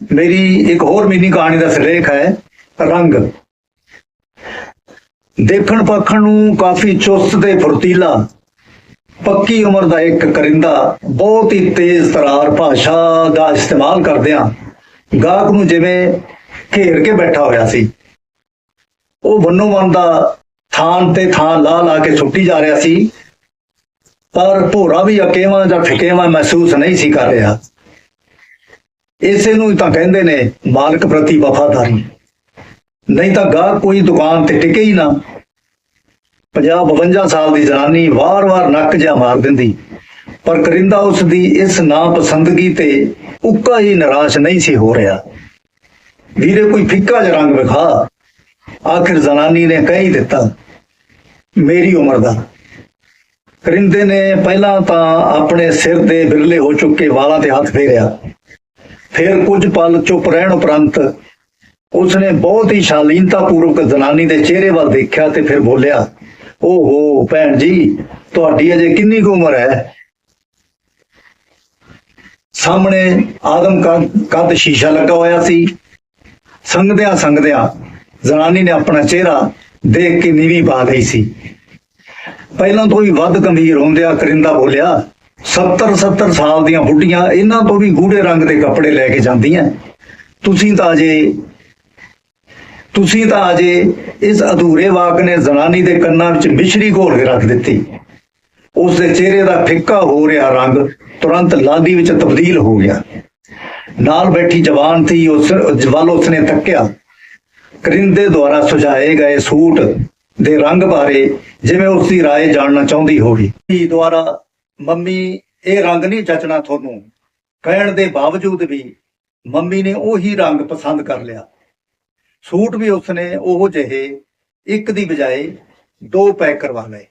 ਮੇਰੀ ਇੱਕ ਹੋਰ ਮਿੰਨੀ ਕਹਾਣੀ ਦਾ ਸਿਰਲੇਖ ਹੈ, ਰੰਗ। ਦੇਖਣ ਪੱਖਣ ਨੂੰ ਕਾਫੀ ਚੁਸਤ ਤੇ ਫੁਰਤੀਲਾ, ਪੱਕੀ ਉਮਰ ਦਾ ਇੱਕ ਕਰਿੰਦਾ, ਬਹੁਤ ਹੀ ਤੇਜ਼ ਤਰਾਰ ਭਾਸ਼ਾ ਦਾ ਇਸਤੇਮਾਲ ਕਰਦਿਆਂ ਗਾਹਕ ਨੂੰ ਜਿਵੇਂ ਘੇਰ ਕੇ ਬੈਠਾ ਹੋਇਆ ਸੀ। ਉਹ ਬੰਨੋ ਮਨ ਦਾ ਥਾਂ ਤੇ ਥਾਂ ਲਾ ਲਾ ਕੇ ਛੁੱਟੀ ਜਾ ਰਿਹਾ ਸੀ, ਪਰ ਭੋਰਾ ਵੀ ਅਕੇਵਾਂ ਜਾਂ ਫਿਕੇਵਾਂ ਮਹਿਸੂਸ ਨਹੀਂ ਸੀ ਕਰ ਰਿਹਾ। ਇਸੇ ਨੂੰ ਹੀ ਤਾਂ ਕਹਿੰਦੇ ਨੇ ਮਾਲਕ ਪ੍ਰਤੀ ਵਫਾਦਾਰੀ। ਨਹੀਂ ਤਾਂ ਗਾਹ ਕੋਈ ਦੁਕਾਨ ਤੇ ਟਿਕੇ ਹੀ ਨਾ। 50 52 ਸਾਲ ਦੀ ਜਨਾਨੀ ਵਾਰ-ਵਾਰ ਨੱਕ ਜਿਹਾ ਮਾਰ ਦਿੰਦੀ। ਪਰ ਕਰਿੰਦਾ ਉਸ ਦੀ ਇਸ ਨਾਪਸੰਦਗੀ ਤੇ ਉੱਕਾ ਹੀ ਨਿਰਾਸ਼ ਨਹੀਂ ਸੀ ਹੋ ਰਿਹਾ। ਵੀਰੇ, ਕੋਈ ਫਿੱਕਾ ਜਿਹਾ ਰੰਗ ਵਿਖਾ। ਆਖਿਰ ਜ਼ਨਾਨੀ ਨੇ ਕਹਿ ਹੀ ਦਿੱਤਾ, ਮੇਰੀ ਉਮਰ ਦਾ। ਕਰਿੰਦੇ ਨੇ ਪਹਿਲਾਂ ਤਾਂ ਆਪਣੇ ਸਿਰ ਦੇ ਬਿਰਲੇ ਹੋ ਚੁੱਕੇ ਵਾਲਾਂ ਤੇ ਹੱਥ ਫੇਰਿਆ। ਫਿਰ ਕੁਝ ਪਲ ਚੁੱਪ ਰਹਿਣ ਉਪਰੰਤ ਉਸਨੇ ਬਹੁਤ ਹੀ ਸ਼ਾਲੀਨਤਾ ਪੂਰਵਕ ਜ਼ਨਾਨੀ ਦੇ ਚਿਹਰੇ ਵੱਲ ਦੇਖਿਆ ਤੇ ਫਿਰ ਬੋਲਿਆ, ਓਹੋ ਭੈਣ ਜੀ, ਤੁਹਾਡੀ ਅਜੇ ਕਿੰਨੀ ਕੁ ਉਮਰ ਹੈ? ਸਾਹਮਣੇ ਆਦਮ ਕੱਦ- ਕੱਦ ਸ਼ੀਸ਼ਾ ਲੱਗਾ ਹੋਇਆ ਸੀ। ਸੰਗਦਿਆਂ ਸੰਗਦਿਆਂ ਜ਼ਨਾਨੀ ਨੇ ਆਪਣਾ ਚਿਹਰਾ ਦੇਖ ਕੇ ਨੀਵੀਂ ਪਾ ਲਈ ਸੀ। ਪਹਿਲਾਂ ਤੋਂ ਹੀ ਵੱਧ ਗੰਭੀਰ ਹੁੰਦਿਆ ਕਰਿੰਦਾ ਬੋਲਿਆ 70 70 ਸਾਲ ਦੀਆਂ ਬੁੱਢੀਆਂ ਇਹਨਾਂ ਤੋਂ ਵੀ ਗੂੜੇ ਰੰਗ ਦੇ ਕੱਪੜੇ ਲੈ ਕੇ ਜਾਂਦੀਆਂ ਤੁਸੀਂ ਤਾਂ ਅਜੇ ਤੁਸੀਂ ਤਾਂ ਅਜੇ ਇਸ ਅਧੂਰੇ ਵਾਕ ਨੇ ਜ਼ਨਾਨੀ ਦੇ ਕੰਨਾਂ ਵਿੱਚ ਮਿਸ਼ਰੀ ਘੋਲ ਕੇ ਰੱਖ ਦਿੱਤੀ ਉਸ ਦੇ ਚਿਹਰੇ ਦਾ ਫਿੱਕਾ ਹੋ ਰਿਹਾ ਰੰਗ ਤੁਰੰਤ ਲਾਲੀ ਵਿੱਚ ਤਬਦੀਲ ਹੋ ਗਿਆ ਨਾਲ ਬੈਠੀ ਜਵਾਨ ਥੀ ਉਸ ਵੱਲ ਉਸਨੇ ਤੱਕਿਆ ਕਰਿੰਦੇ ਦੁਆਰਾ ਸੁਝਾਏ ਗਏ ਸੂਟ ਦੇ ਰੰਗ ਬਾਰੇ ਜਿਵੇਂ ਉਸ ਦੀ رائے ਜਾਣਨਾ ਚਾਹੁੰਦੀ ਹੋਵੇ ਧੀ ਦੁਆਰਾ ਮੰਮੀ, ਇਹ ਰੰਗ ਨਹੀਂ ਜਚਣਾ ਤੁਹਾਨੂੰ। ਕਹਿਣ ਦੇ ਬਾਵਜੂਦ ਵੀ ਮੰਮੀ ਨੇ ਉਹੀ ਰੰਗ ਪਸੰਦ ਕਰ ਲਿਆ। ਸੂਟ ਵੀ ਉਸਨੇ ਉਹ ਜਿਹੇ, ਇੱਕ ਦੀ ਬਜਾਏ ਦੋ ਪੈਕ ਕਰਵਾ ਲਏ।